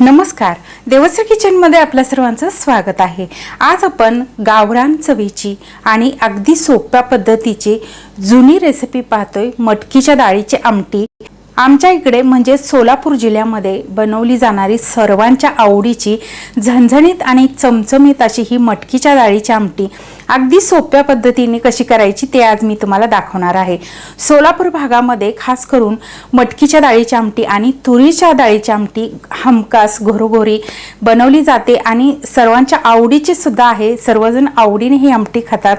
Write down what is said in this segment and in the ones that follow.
नमस्कार. देवश्री किचनमध्ये आपल्या सर्वांचं स्वागत आहे. आज आपण गावरान चवीची आणि अगदी सोप्या पद्धतीची जुनी रेसिपी पाहतोय. मटकीच्या डाळीची आमटी आमच्या इकडे म्हणजे सोलापूर जिल्ह्यामध्ये बनवली जाणारी सर्वांच्या आवडीची झणझणीत आणि चमचमीत अशी ही मटकीच्या डाळीची आमटी अगदी सोप्या पद्धतीने कशी करायची ते आज मी तुम्हाला दाखवणार आहे. सोलापूर भागामध्ये खास करून मटकीच्या डाळीची आमटी आणि तुरीच्या डाळीची आमटी हमखास घोरोघोरी बनवली जाते आणि सर्वांच्या आवडीची सुद्धा आहे. सर्वजण आवडीने ही आमटी खातात.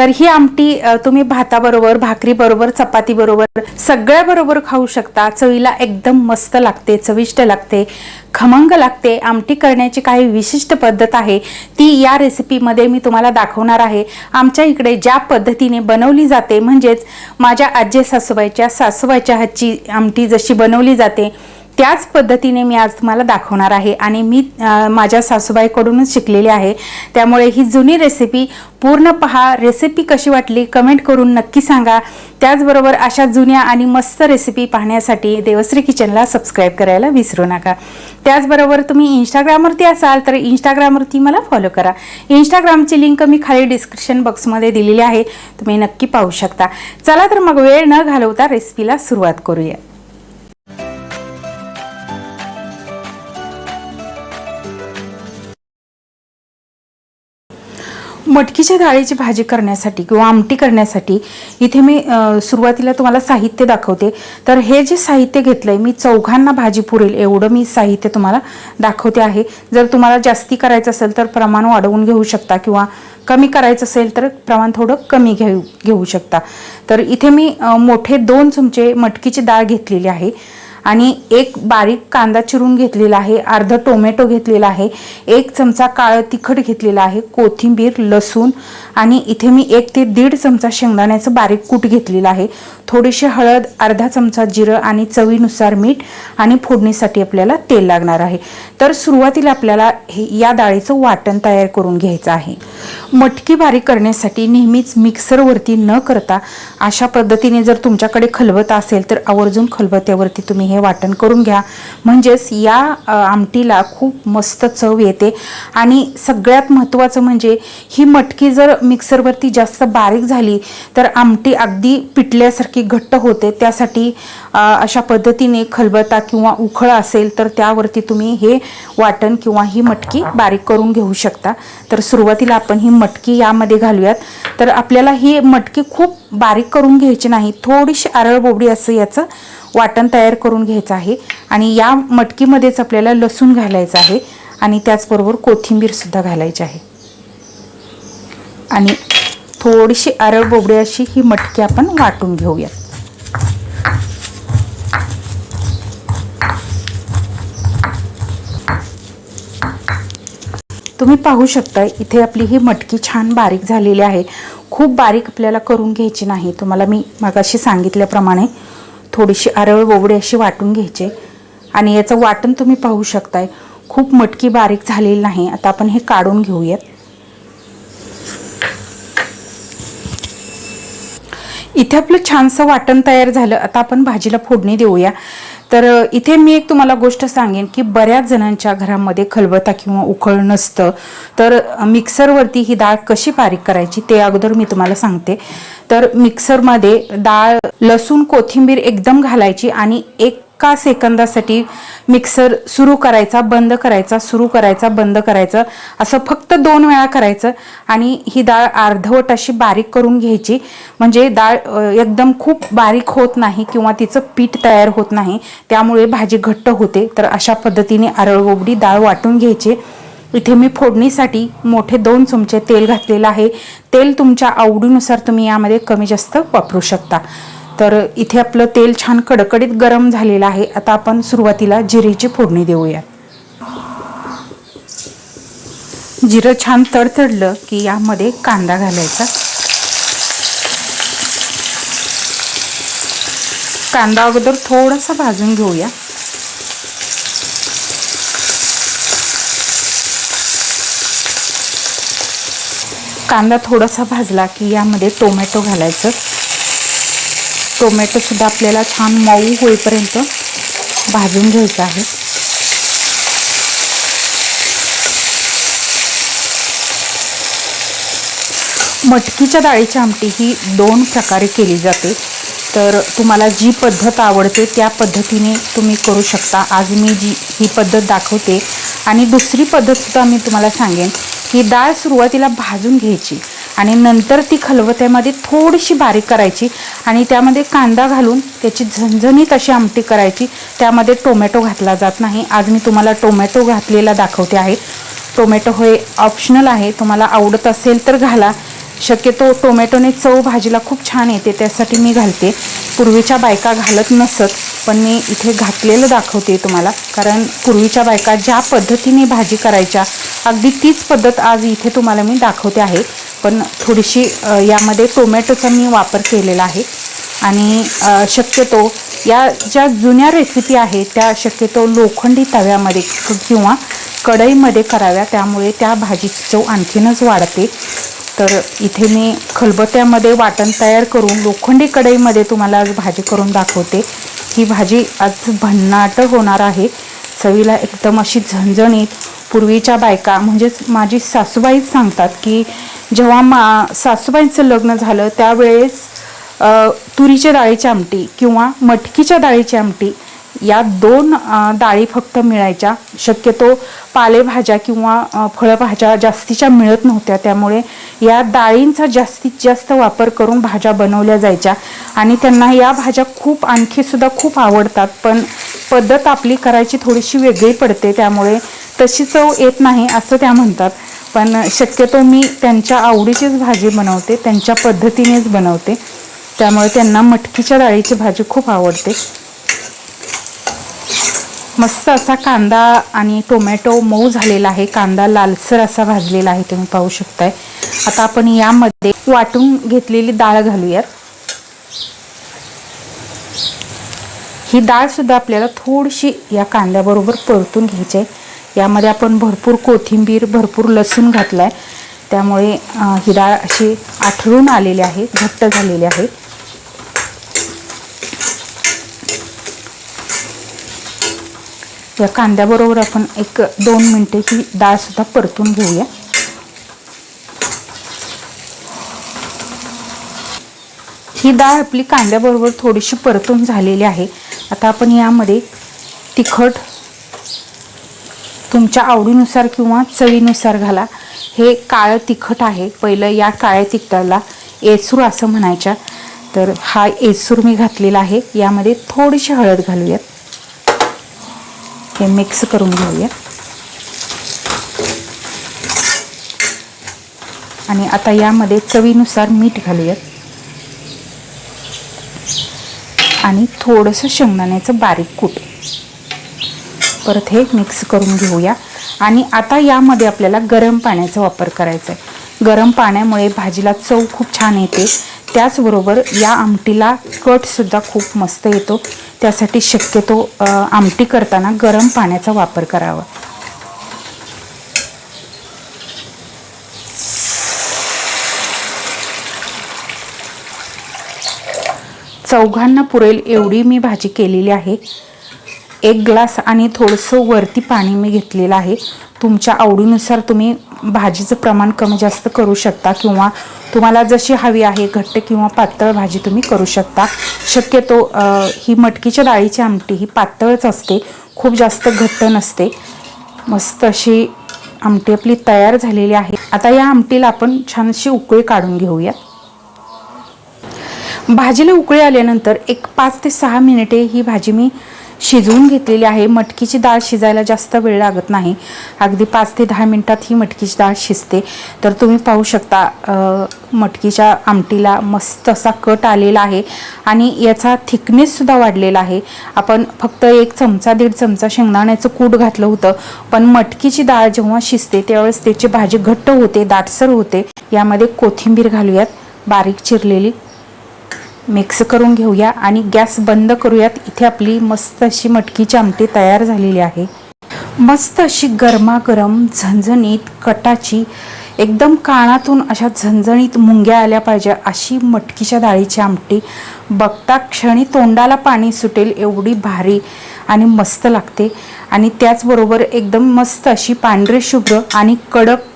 तर ही आमटी तुम्ही भाताबरोबर भाकरीबरोबर चपातीबरोबर सगळ्याबरोबर खाऊ शकता. चवीला एकदम मस्त लागते चविष्ट लागते खमंग लागते. आमटी करण्याची काही विशिष्ट पद्धत आहे. ती या रेसिपीमध्ये मी तुम्हाला दाखवणार आहे. आमच्या इकडे ज्या पद्धतीने बनवली जाते म्हणजेच माझ्या आजी सासूबाईच्या सासूबाईच्या हातची आमटी जशी बनवली जाते त्याच पद्धतीने मी आज तुम्हाला दाखवणार आहे आणि मी माझ्या सासूबाईकडूनच शिकलेली आहे. त्यामुळे ही जुनी रेसिपी पूर्ण पहा. रेसिपी कशी वाटली? कमेंट करून नक्की सांगा. त्याचबरोबर अशा जुन्या आणि मस्त रेसिपी पाहण्यासाठी देवश्री किचनला सबस्क्राईब करायला विसरू नका. त्याचबरोबर तुम्ही इंस्टाग्रामवरती असाल तर इंस्टाग्रामवरती मला फॉलो करा. इंस्टाग्रामची लिंक मी खाली डिस्क्रिप्शन बॉक्समध्ये दिलेली आहे. तुम्ही नक्की पाहू शकता. चला तर मग वेळ न घालवता रेसिपीला सुरुवात करूया. मटकीच्या डाळीची भाजी करण्यासाठी किंवा आमटी करण्यासाठी इथे मी सुरुवातीला तुम्हाला साहित्य दाखवते. तर हे जे साहित्य घेतलंय मी चौघांना भाजी पुरेल एवढं मी साहित्य तुम्हाला दाखवते आहे. जर तुम्हाला जास्ती करायचं असेल तर प्रमाण वाढवून घेऊ शकता किंवा कमी करायचं असेल तर प्रमाण थोडं कमी घेऊ घेऊ शकता. तर इथे मी मोठे दोन चमचे मटकीची डाळ घेतलेली आहे. आणि एक बारीक कांदा चिरून घेतलेला आहे अर्ध टोमॅटो घेतलेला आहे एक चमचा काळं तिखट घेतलेला आहे कोथिंबीर लसूण आणि इथे मी एक ते दीड चमचा शेंगदाण्याचं बारीक कूट घेतलेलं आहे. थोडीशी हळद अर्धा चमचा जिरं आणि चवीनुसार मीठ आणि फोडणीसाठी आपल्याला तेल लागणार आहे. तर सुरुवातीला आपल्याला हे या डाळीचं वाटण तयार करून घ्यायचं आहे. मटकी बारीक करण्यासाठी नेहमीच मिक्सरवरती न करता अशा पद्धतीने जर तुमच्याकडे खलबत असेल तर आवर्जून खलबत्यावरती तुम्ही हे वाटण करून घ्या. म्हणजेच या आमटीला खूप मस्त चव येते. आणि सगळ्यात महत्त्वाचं म्हणजे ही मटकी जर मिक्सरवरती जास्त बारीक झाली तर आमटी अगदी पिटल्यासारखी घट्ट होते. त्यासाठी अशा पद्धतीने खलबता किंवा उखळ असेल तर त्यावरती तुम्ही हे वाटण किंवा ही मटकी बारीक करून घेऊ शकता. तर सुरुवातीला आपण ही मटकी यामध्ये घालूयात. तर आपल्याला ही मटकी खूप बारीक करून घ्यायची नाही. थोडीशी आरळ बोबडी असं याचं वाटण तयार करून घ्यायचं आहे. आणि या मटकीमध्येच आपल्याला लसूण घालायचं आहे. आणि त्याचबरोबर कोथिंबीरसुद्धा घालायची आहे. आणि थोडीशी आरळ बोबडी अशी ही मटकी आपण वाटून घेऊयात. तुम्ही पाहू शकता इथे आपली ही मटकी छान बारीक झालेली आहे. खूप बारीक आपल्याला करून घ्यायची नाही. तुम्हाला मी मगाशी सांगितल्याप्रमाणे थोडीशी आरळ बोबडी अशी वाटून घ्यायची. आणि याचं वाटण तुम्ही पाहू शकताय. खूप मटकी बारीक झालेली नाही. आता आपण हे काढून घेऊयात. इथे आपलं छानसं वाटण तयार झालं. आता आपण भाजीला फोडणी देऊया. तर इथे मी एक तुम्हाला गोष्ट सांगेन की बऱ्याच जणांच्या घरामध्ये खलबता किंवा उखळ नसतं. तर मिक्सरवरती ही डाळ कशी बारीक करायची ते अगोदर मी तुम्हाला सांगते. तर मिक्सरमध्ये डाळ लसूण कोथिंबीर एकदम घालायची आणि एक सेकंदासाठी मिक्सर सुरू करायचा बंद करायचा सुरू करायचा बंद करायचं. असं फक्त दोन वेळा करायचं आणि ही डाळ अर्धवट अशी बारीक करून घ्यायची. म्हणजे डाळ एकदम खूप बारीक होत नाही किंवा तिचं पीठ तयार होत नाही त्यामुळे भाजी घट्ट होते. तर अशा पद्धतीने आरळगोबडी डाळ वाटून घ्यायची. इथे मी फोडणीसाठी मोठे दोन चमचे तेल घातलेलं आहे. तेल तुमच्या आवडीनुसार तुम्ही यामध्ये कमी जास्त वापरू शकता. तर इथे आपलं तेल छान कडकडीत गरम झालेलं आहे. आता आपण सुरुवातीला जिरेची फोडणी देऊया जिरं छान तडतडलं की यामध्ये कांदा घालायचा. कांदा अगोदर थोडासा भाजून घेऊया. कांदा थोडासा भाजला की यामध्ये टोमॅटो घालायचं. टोमॅटोसुद्धा आपल्याला छान मऊ होईपर्यंत भाजून घ्यायचं आहे. मटकीच्या डाळीची आमटी ही दोन प्रकारे केली जाते. तर तुम्हाला जी पद्धत आवडते त्या पद्धतीने तुम्ही करू शकता. आज मी जी ही पद्धत दाखवते. आणि दुसरी पद्धतसुद्धा मी तुम्हाला सांगेन. की डाळ सुरुवातीला भाजून घ्यायची. आणि नंतर ती खलबत्यामध्ये थोडीशी बारीक करायची आणि त्यामध्ये कांदा घालून त्याची झणझणीत अशी आमटी करायची. त्यामध्ये टोमॅटो घातला जात नाही. आज मी तुम्हाला टोमॅटो घातलेला दाखवते आहे. टोमॅटो हे ऑप्शनल आहे. तुम्हाला आवडत असेल तर घाला. शक्यतो टोमॅटोने चव भाजीला खूप छान येते. त्यासाठी मी घालते. पूर्वीच्या बायका घालत नसत पण मी इथे घातलेलं दाखवते तुम्हाला. कारण पूर्वीच्या बायका ज्या पद्धतीने भाजी करायच्या अगदी तीच पद्धत आज इथे तुम्हाला मी दाखवते आहे. पण थोडीशी यामध्ये टोमॅटोचा मी वापर केलेला आहे. आणि शक्यतो या ज्या जुन्या रेसिपी आहेत त्या शक्यतो लोखंडी तव्यामध्ये किंवा कढईमध्ये कराव्या. त्यामुळे त्या भाजीची चव आणखीनच वाढते. तर इथे मी खलबत्यामध्ये वाटण तयार करून लोखंडी कढईमध्ये तुम्हाला आज भाजी करून दाखवते. ही भाजी आज भन्नाट होणार आहे. चवीला एकदम अशी झणझणीत. पूर्वीच्या बायका म्हणजेच माझी सासूबाईच सांगतात की जेव्हा मा सासूबाईंचं लग्न झालं त्यावेळेस तुरीच्या डाळीची आमटी किंवा मटकीच्या डाळीची आमटी या दोन डाळी फक्त मिळायच्या. शक्यतो पालेभाज्या किंवा फळभाज्या जास्तीच्या मिळत नव्हत्या. त्यामुळे या डाळींचा जास्तीत जास्त वापर करून भाज्या बनवल्या जायच्या. आणि त्यांना या भाज्या खूप आणखीसुद्धा खूप आवडतात. पण पद्धत आपली करायची थोडीशी वेगळी पडते. त्यामुळे तशी चव येत नाही असं त्या म्हणतात. पण शक्यतो मी त्यांच्या आवडीचीच भाजी बनवते त्यांच्या पद्धतीनेच बनवते. त्यामुळे त्यांना मटकीच्या डाळीची भाजी खूप आवडते. मस्त असा कांदा आणि टोमॅटो मऊ झालेला आहे. कांदा लालसर असा भाजलेला आहे तुम्ही पाहू शकताय. आता आपण यामध्ये वाटून घेतलेली डाळ घालूयात. ही डाळ सुद्धा आपल्याला थोडीशी या कांद्याबरोबर परतून घ्यायची आहे. यामध्ये आपण भरपूर कोथिंबीर भरपूर लसूण घातलाय. त्यामुळे ही डाळ अशी आठळून आलेली आहे घट्ट झालेली आहे. या कांद्याबरोबर आपण एक दोन मिनटे ही डाळ सुद्धा परतून घेऊया. ही डाळ आपली कांद्याबरोबर थोडीशी परतून झालेली आहे. आता आपण यामध्ये तिखट तुमच्या आवडीनुसार किंवा चवीनुसार घाला. हे काळं तिखट आहे. पहिलं या काळ्या तिखटाला एसूर असं म्हणायच्या. तर हा एसूर मी घातलेला आहे. यामध्ये थोडीशी हळद घालूयात. हे मिक्स करून घेऊया आणि आता यामध्ये चवीनुसार मीठ घालूयात. आणि थोडंसं शेंगदाण्याचं बारीक कूट. परत हे मिक्स करून घेऊया. आणि आता यामध्ये आपल्याला गरम पाण्याचा वापर करायचा आहे गरम पाण्यामुळे भाजीला चव खूप छान येते. त्याचबरोबर या आमटीला कटसुद्धा खूप मस्त येतो. त्यासाठी शक्यतो आमटी करताना गरम पाण्याचा वापर करावा. चौघांना पुरेल एवढी मी भाजी केलेली आहे. एक ग्लास आणि थोडंसं वरती पाणी मी घेतलेलं आहे. तुमच्या आवडीनुसार तुम्ही भाजीचं प्रमाण कमी जास्त करू शकता किंवा तुम्हाला जशी हवी आहे घट्ट किंवा पातळ भाजी तुम्ही करू शकता. शक्यतो ही मटकीच्या डाळीची आमटी ही पातळच असते खूप जास्त घट्ट नसते. मस्त अशी आमटी आपली तयार झालेली आहे. आता या आमटीला आपण छानशी उकळी काढून घेऊया. भाजीला उकळी आल्यानंतर एक पाच ते सहा मिनिटे ही भाजी मी शिजवून घेतलेली आहे. मटकीची डाळ शिजायला जास्त वेळ लागत नाही. अगदी पाच ते दहा मिनटात ही मटकीची डाळ शिजते. तर तुम्ही पाहू शकता मटकीच्या आमटीला मस्त असा कट आलेला आहे आणि याचा थिकनेससुद्धा वाढलेला आहे. आपण फक्त एक चमचा दीड चमचा शेंगदाण्याचं कूट घातलं होतं पण मटकीची डाळ जेव्हा शिजते त्यावेळेस त्याची भाजी घट्ट होते दाटसर होते. यामध्ये कोथिंबीर घालूयात बारीक चिरलेली. मिक्स करून घेऊया आणि गॅस बंद करूयात. इथे आपली मस्त अशी मटकीची आमटी तयार झालेली आहे. मस्त अशी गरमागरम झणझणीत कटाची एकदम कानातून अशा झणझणीत मुंग्या आल्या पाहिजे अशी मटकीच्या डाळीची आमटी. बघता क्षणी तोंडाला पाणी सुटेल एवढी भारी आणि मस्त लागते. आणि त्याचबरोबर एकदम मस्त अशी पांढरी शुभ्र आणि कडक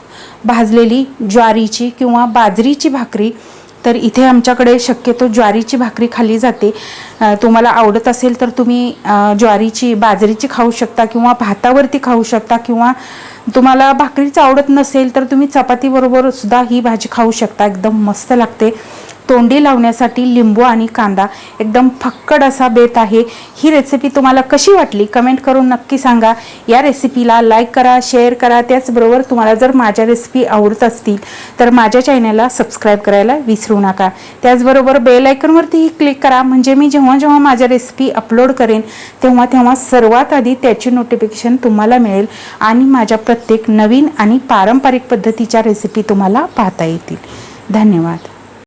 भाजलेली ज्वारीची किंवा बाजरीची भाकरी तर इथे आमच्याकडे शक्यतो ज्वारीची भाकरी खाल्ली जाते. तुम्हाला आवडत असेल तर तुम्ही ज्वारीची बाजरीची खाऊ शकता किंवा भातावरती खाऊ शकता किंवा तुम्हाला भाकरीचं आवडत नसेल तर तुम्ही चपातीबरोबर सुद्धा ही भाजी खाऊ शकता. एकदम मस्त लागते. तोंडी लावण्यासाठी लिंबू आणि कांदा एकदम फक्कड असा बेत आहे. ही रेसिपी तुम्हाला कशी वाटली? कमेंट करून नक्की सांगा. या रेसिपीला लाईक करा शेअर करा. त्याचबरोबर तुम्हाला जर माझ्या रेसिपी आवडत असतील तर माझ्या चॅनलला सबस्क्राईब करायला विसरू नका. त्याचबरोबर बेल आयकॉनवरतीही क्लिक करा. म्हणजे मी जेव्हा जेव्हा माझ्या रेसिपी अपलोड करेन तेव्हा तेव्हा सर्वात आधी त्याची नोटिफिकेशन तुम्हाला मिळेल आणि माझ्या प्रत्येक नवीन आणि पारंपरिक पद्धतीच्या रेसिपी तुम्हाला पाहता येतील. धन्यवाद.